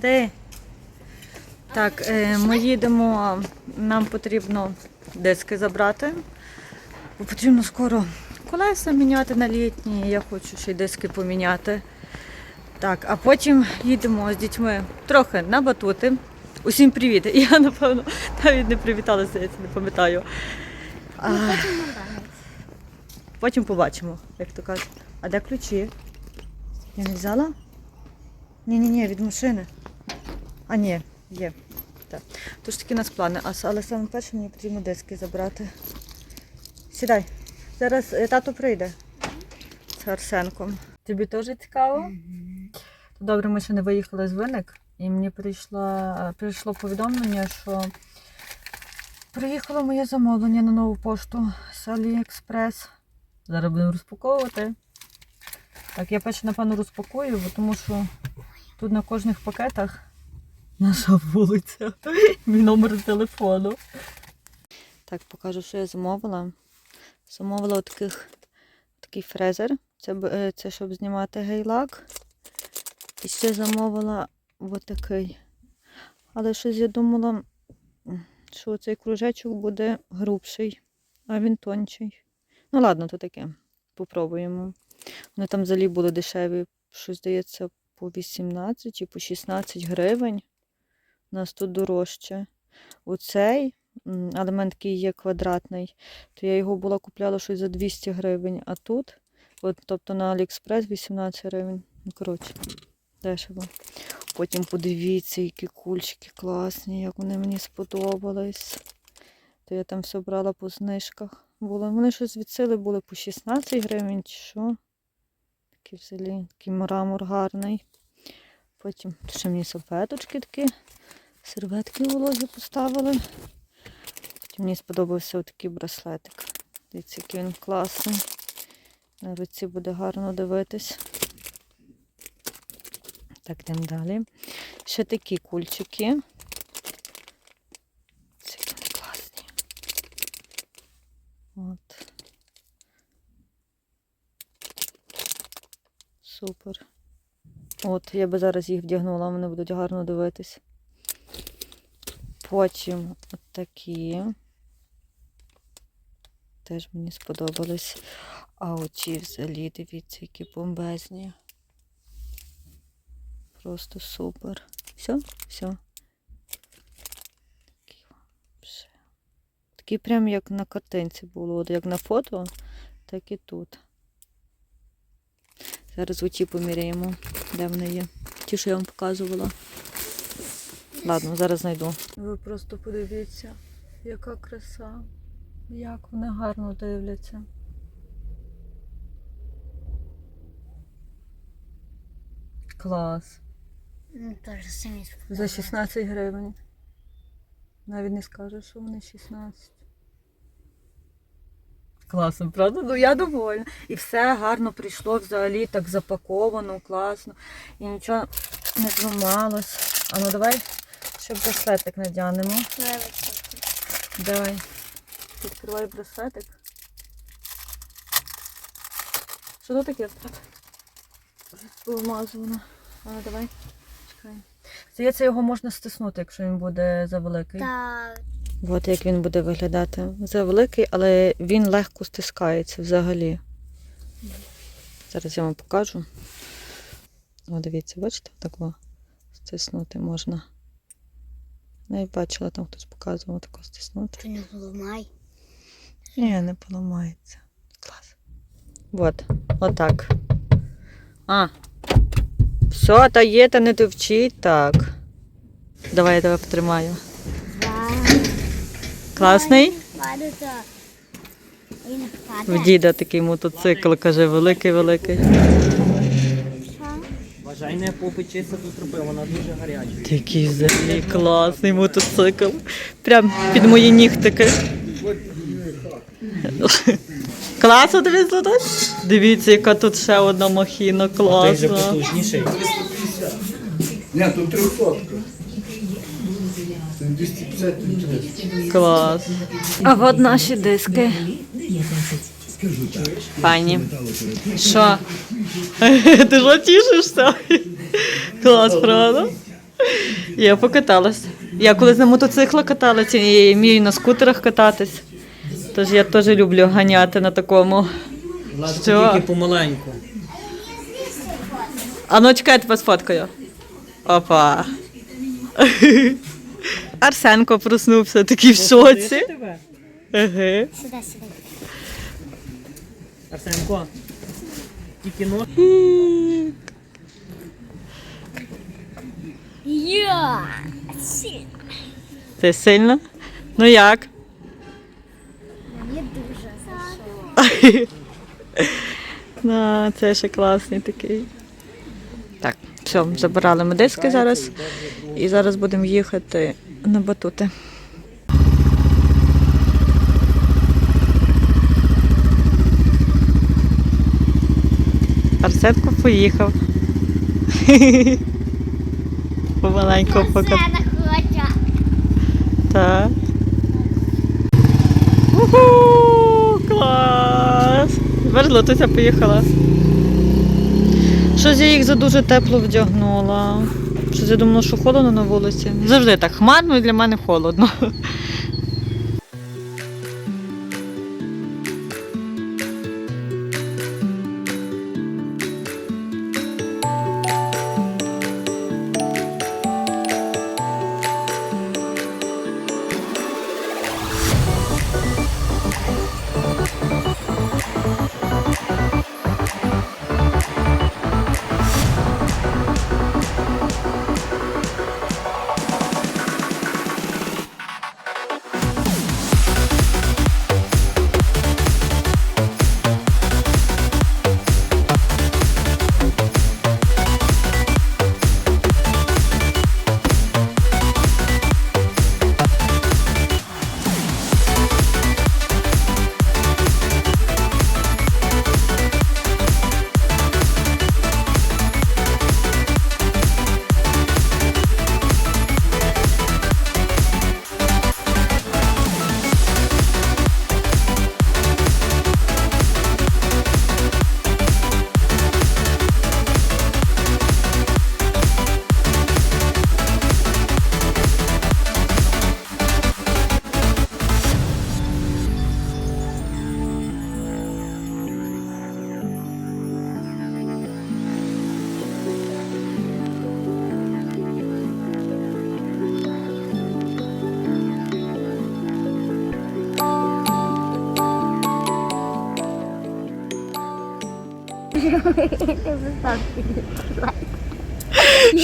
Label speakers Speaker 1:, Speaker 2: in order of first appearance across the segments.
Speaker 1: Ходи. Так, е, ми їдемо, нам потрібно диски забрати. Бо Потрібно скоро колеса міняти на літні. Я хочу ще й диски поміняти. Так, а потім їдемо з дітьми трохи на батути. Усім привіт! Я, напевно, навіть не привіталася, я це не пам'ятаю. А, потім побачимо, як то кажуть. А де ключі? Я не взяла? Ні-ні-ні, від машини. А, ні, є. Так. Тож такі у нас плани. А, але саме перше мені потрібно диски забрати. Сідай. Зараз е, тато прийде з Арсенком. Тобі теж цікаво? Добре, ми ще не виїхали з виник, і мені прийшло, прийшло повідомлення, що приїхало моє замовлення на нову пошту з AliExpress. Зараз будемо розпаковувати. Так, я перше, напевно, розпакую, бо тому що тут на кожних пакетах наша вулиця, мій номер телефону. Так, покажу, що я замовила. Замовила таких, такий фрезер. Це, е, це щоб знімати гейлак. І ще замовила отакий. Але щось я думала, що цей кружечок буде грубший, а він тончий. Ну ладно, то таке. Попробуємо. Вони там взагалі були дешеві, щось здається, по 18 чи по 16 гривень. У нас тут дорожче. Оцей, але в є квадратний, то я його була купляла щось за 200 гривень, а тут, от, тобто на Аліекспрес 18 гривень. Ну, коротше, дешево. Потім подивіться, які кульчики класні, як вони мені сподобались. То я там все брала по знижках. Було. Вони щось від сили були по 16 гривень чи що. Такий взагалі, такий мрамор гарний. Потім ще мені серветочки такі, серветки вологі поставили. Потім мені сподобався такий браслетик. Дивіться, який він класний. На руці буде гарно дивитись. Так, йдемо далі. Ще такі кульчики. Ці вони класні. От. Супер. От, я би зараз їх вдягнула, вони будуть гарно дивитись. Потім от такі. Теж мені сподобались. А оці взагалі, дивіться, які бомбезні. Просто супер. Все? Все. Такі. Прям як на картинці було. От як на фото, так і тут. Зараз оті поміряємо, де вони є. Ті, що я вам показувала. Ладно, зараз знайду. Ви просто подивіться, яка краса. Як вони гарно дивляться. Клас.
Speaker 2: Ну, теж самі
Speaker 1: За 16 гривень. Навіть не скажу, що вони 16. Класно, правда? Ну я довольна. І все гарно прийшло взагалі, так запаковано, класно. І нічого не зламалось. А ну давай ще браслетик надягнемо. Давай. Відкривай браслетик. Що тут таке? Помазано. А давай. Чекай. Здається, його можна стиснути, якщо він буде завеликий.
Speaker 2: Так.
Speaker 1: От як він буде виглядати. Завеликий, але він легко стискається взагалі. Зараз я вам покажу. О, дивіться, бачите, так стиснути можна. Ну, я бачила, там хтось показував тако стиснути.
Speaker 2: Ти не поламай.
Speaker 1: Ні, не поламається. Клас. От, отак. А. Все, та є, та не товчіть. Так. Давай я тебе потримаю. Класний? В діда такий мотоцикл, каже, великий-великий.
Speaker 3: Не попечися тут робив, вона дуже гаряча.
Speaker 1: Який взагалі класний мотоцикл. Прям під мої нігтики. Класно тобі злотось? Дивіться, яка тут ще одна махіна
Speaker 3: Той же
Speaker 1: класна.
Speaker 3: потужніший.
Speaker 4: Ні, тут 300. Це 250 тут 300.
Speaker 1: Клас. А от наші диски. Пані. Що? Ти ж тішишся? Клас, правда? Я покаталась. Я колись на мотоциклах каталася і вмію на скутерах кататись. Тож я теж люблю ганяти на такому. Що?
Speaker 3: тільки помаленьку.
Speaker 1: А ну чекайте вас фоткаю. Опа. Арсенко проснувся такий в шоці.
Speaker 3: тебе?
Speaker 1: Ага.
Speaker 2: Сюди, сюди.
Speaker 3: Арсенко.
Speaker 2: Я! Сі.
Speaker 1: Ти сильно? Ну як?
Speaker 2: Мені дуже зайшло.
Speaker 1: На, це ще класний такий. Так, все, забирали ми диски зараз. І зараз будемо їхати на батути. Арсенко поїхав. Помаленько поки.
Speaker 2: Це.
Speaker 1: Так. Уху, клас! Тепер Златуся поїхала. Щось я їх за дуже тепло вдягнула. Щось я думала, що холодно на вулиці. Завжди так хмарно і для мене холодно.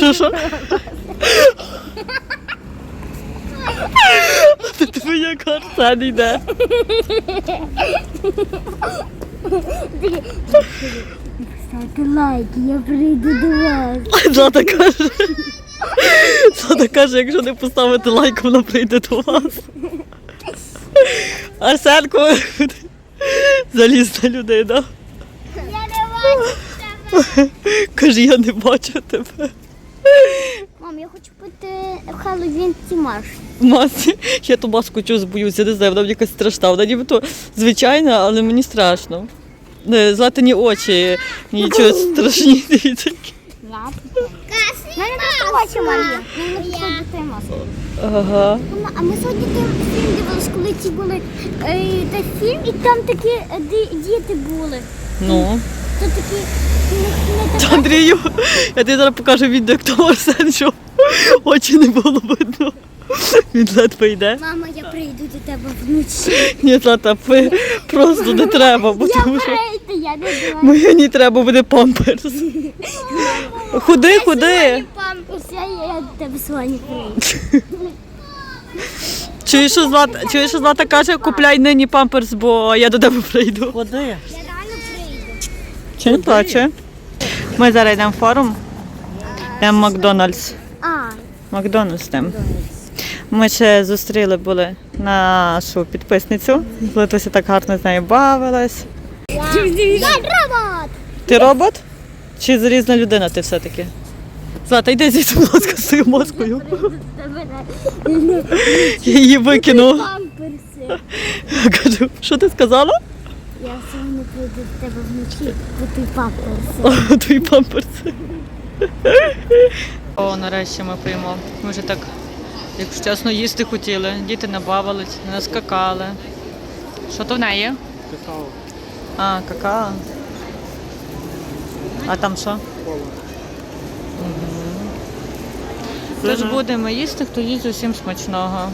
Speaker 1: Що що? Твоя карта не йде.
Speaker 2: Ставте лайки, я прийду до вас.
Speaker 1: Злата каже. Злата каже, якщо не поставити лайк, вона прийде до вас. Арсенко залізна людина.
Speaker 2: Я не бачу. тебе.
Speaker 1: Каже, я не бачу тебе.
Speaker 2: Мам, я хочу пити Хеллоуін Тімаш.
Speaker 1: Масі, я ту маску чогось боюся, не знаю, вона мені якась страшна. Вона нібито звичайна, але мені страшно. Не, Златані очі, нічого страшні. дивіться.
Speaker 2: Я Мене не хоче Марія. Мені не підходить ти маска.
Speaker 1: Ага.
Speaker 2: Мама, а ми сьогодні тим фільм дивились, коли ці були е, та фільм, і там такі е, ді- діти були.
Speaker 1: Ну.
Speaker 2: Такі не, не так.
Speaker 1: Андрію, я тобі зараз покажу відео, як тому Арсен, що очі не було видно. Він ледве йде.
Speaker 2: Мама, я прийду до тебе вночі.
Speaker 1: Ні, Злата, пи- просто не треба, бо
Speaker 2: Я
Speaker 1: тому що
Speaker 2: прийду, я не знаю.
Speaker 1: моє не треба буде памперс. Ходи, ходи.
Speaker 2: Памперс, я, я до тебе сьогодні прийду.
Speaker 1: Чуєш, що Злата, чуєш, що Злата каже, купляй нині памперс, бо я до тебе прийду.
Speaker 3: Ходи.
Speaker 2: Я.
Speaker 1: Чи не плаче? Ми зараз йдемо в форум. Йдемо в Макдональдс.
Speaker 2: А,
Speaker 1: Макдональдс там. Ми ще зустріли були нашу підписницю. Златуся так гарно з нею бавилась.
Speaker 2: я робот.
Speaker 1: Ти робот? Чи залізна людина ти все-таки? Злата, йди звідси, будь ласка, з цією маскою. Я її викину.
Speaker 2: Памперси.
Speaker 1: Кажу, що ти сказала?
Speaker 2: Я сьогодні прийду до тебе вночі, бо ти памперси.
Speaker 1: О, твої памперси. О, нарешті ми приймо. Ми вже так, якщо чесно, їсти хотіли. Діти набавились, наскакали. Що то в неї?
Speaker 3: Какао.
Speaker 1: А, какао. А там що? Тож будемо їсти, хто їсть усім смачного.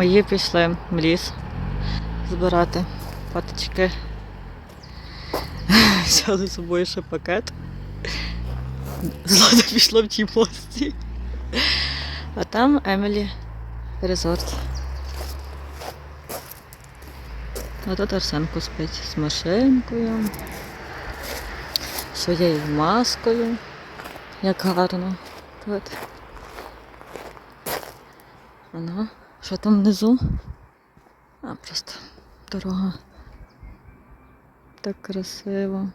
Speaker 1: Мої пішли в ліс збирати паточки. Взяли з собою ще пакет. Злата пішла в тій пості. А там Емілі резорт. А тут Арсенко спить з машинкою, своєю маскою. Як гарно. Тут. Ано, що там внизу? А, просто дорога. Так красиво.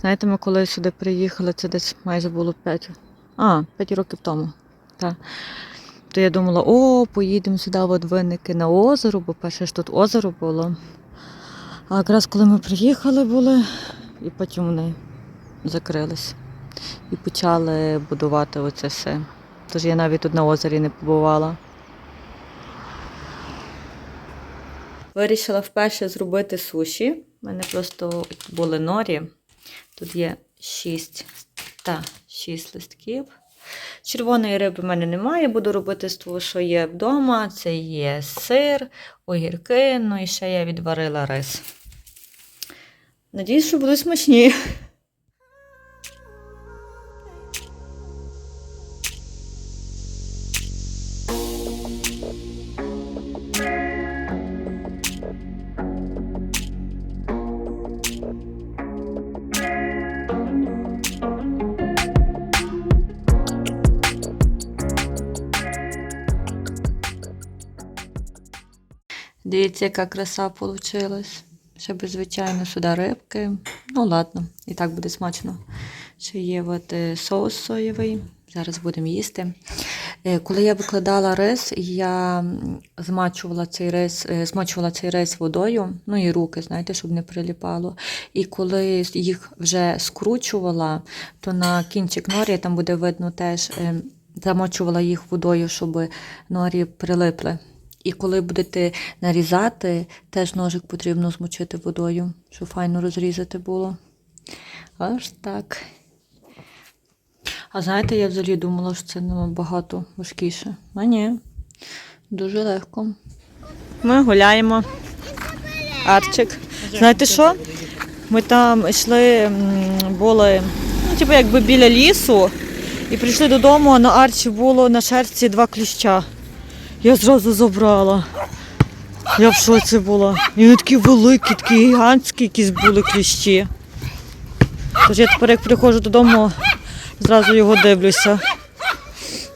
Speaker 1: Знаєте, ми коли сюди приїхали, це десь майже було 5. А, 5 років тому. Так. То я думала, о, поїдемо сюди от винники на озеро, бо перше ж тут озеро було. А якраз коли ми приїхали були, і потім вони закрились. І почали будувати оце все. Тож я навіть тут на озері не побувала. Вирішила вперше зробити суші. У мене просто були норі. Тут є 6 та 6 листків. Червоної риби в мене немає, буду робити з того, що є вдома. Це є сир, огірки, ну і ще я відварила рис. Надіюсь, що будуть смачні. Дивіться, яка краса вийшла. Ще би, звичайно, сюди рибки. Ну, ладно, і так буде смачно. Ще є от е, соус соєвий. Зараз будемо їсти. Е, Коли я викладала рис, я змачувала цей рис, е, змочувала цей рис водою, ну і руки, знаєте, щоб не приліпало. І коли їх вже скручувала, то на кінчик норі там буде видно теж. е, Замочувала їх водою, щоб норі прилипли. І коли будете нарізати, теж ножик потрібно змочити водою, щоб файно розрізати було. Аж так. А знаєте, я взагалі думала, що це набагато важкіше. А ні, дуже легко. Ми гуляємо. Арчик. Знаєте що? Ми там йшли, були, ну, типу, якби біля лісу, і прийшли додому, а на арчі було на шерсті два кліща. Я зразу забрала. Я в шоці була. І вони такі великі, такі гігантські якісь були кліщі. Тож я тепер, як приходжу додому, зразу його дивлюся.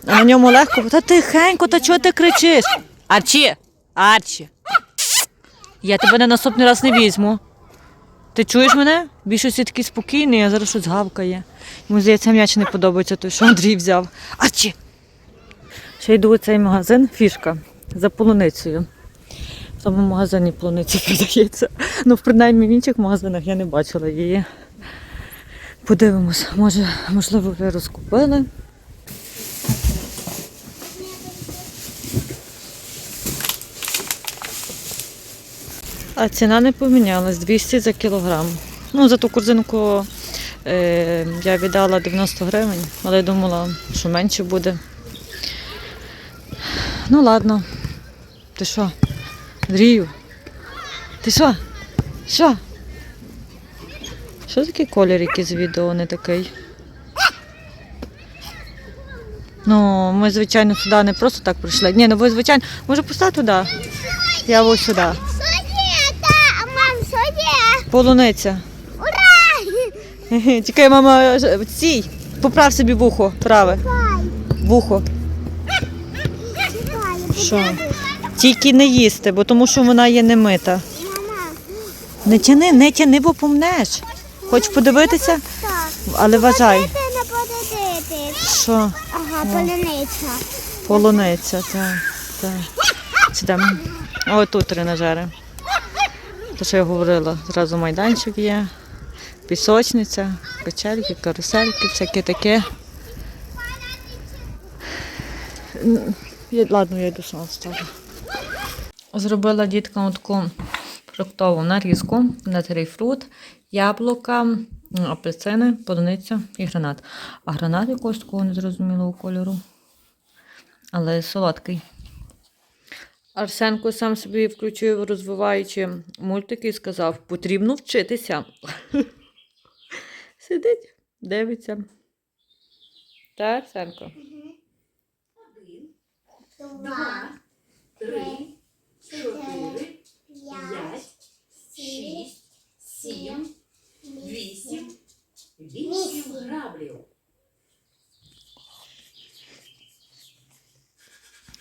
Speaker 1: А на ньому легко. Та тихенько, та чого ти кричиш? Арчі! Арчі! Я тебе на наступний раз не візьму. Ти чуєш мене? Більшості такий спокійний, а зараз щось гавкає. Йому здається, м'яч не подобається, той, що Андрій взяв. Арчі! Ще йду у цей магазин, фішка, за полуницею. В тому магазині полуниця продається. Ну, принаймні в інших магазинах я не бачила її. Подивимось, може, можливо, вже розкупили. А ціна не помінялась 200 за кілограм. Ну, за ту корзинку е, я віддала 90 гривень, але я думала, що менше буде. Ну ладно. Ти що? Андрію? Ти що? Що? Що такий колір, який з відео не такий? Ну, ми, звичайно, сюди не просто так прийшли. Ні, ну ви, звичайно, може постати туди? Я ось сюди. Полуниця.
Speaker 2: Ура!
Speaker 1: Чекай, мама, стій, поправ собі вухо, праве. Вухо. Що? Тільки не їсти, бо тому що вона є немита. Не тяни, не тяни, бо помнеш. Хочеш подивитися? Але вважай, що
Speaker 2: Ага, поляниця.
Speaker 1: полуниця, так. так. Сідемо. О, тут тренажери. Те, що я говорила, зразу майданчик є, пісочниця, качельки, карусельки, всяке таке. Я- Ладно, я йду сама ставлю. Зробила діткам таку фруктову нарізку на грейпфрут, яблука, апельсини, полуниця і гранат. А гранат якогось такого незрозумілого кольору, але солодкий. Арсенко сам собі включив, розвиваючи мультики, і сказав: потрібно вчитися. Сидить, дивиться. Та, Арсенко?
Speaker 2: Два, три, чотири, п'ять, шість, сім,
Speaker 5: Вісім. Вісім граблів.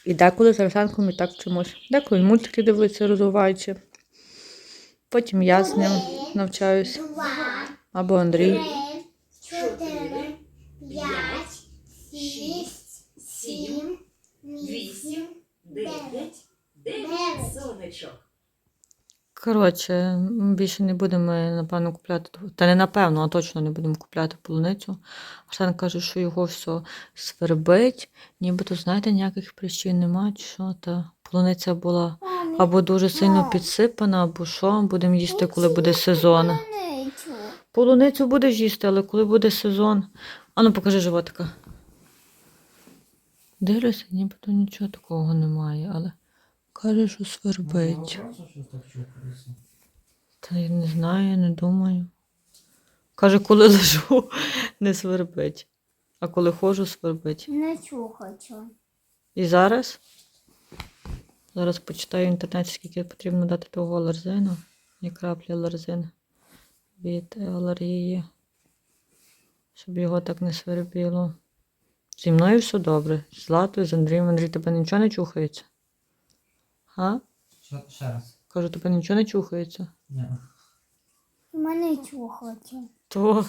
Speaker 1: І деколи з Арсенком і так вчимось. Деколи мультики дивиться, розвиваючи. Потім я з ним навчаюсь. Або Андрій.
Speaker 2: три, чотири, п'ять, шість, сім,
Speaker 5: Вісім. Дев'ять. Дев'ять сонечок.
Speaker 1: Коротше, більше не будемо, напевно, купляти. Та не напевно, а точно не будемо купляти полуницю. Арсен каже, що його все свербить, нібито, знаєте, ніяких причин немає, що. Та полуниця була або дуже сильно підсипана, або що. Будемо їсти, коли буде сезон. Полуницю будеш їсти, але коли буде сезон. Ану, покажи животика. Дивлюся, нібито нічого такого немає, але каже, що свербить. Та я не знаю, я не думаю. Каже, коли лежу, не свербить. А коли ходжу, свербить.
Speaker 2: Не хочу.
Speaker 1: І зараз. Зараз почитаю в інтернеті, скільки потрібно дати того алерзину. І краплі алерзин від алергії. Щоб його так не свербіло. Зі мною все добре. З Златою, з Андрієм. Андрій, тебе нічого не чухається? А?
Speaker 3: Що, ще раз?
Speaker 1: Кажу, тебе нічого не чухається.
Speaker 3: Ні.
Speaker 2: У мене чухається.
Speaker 1: То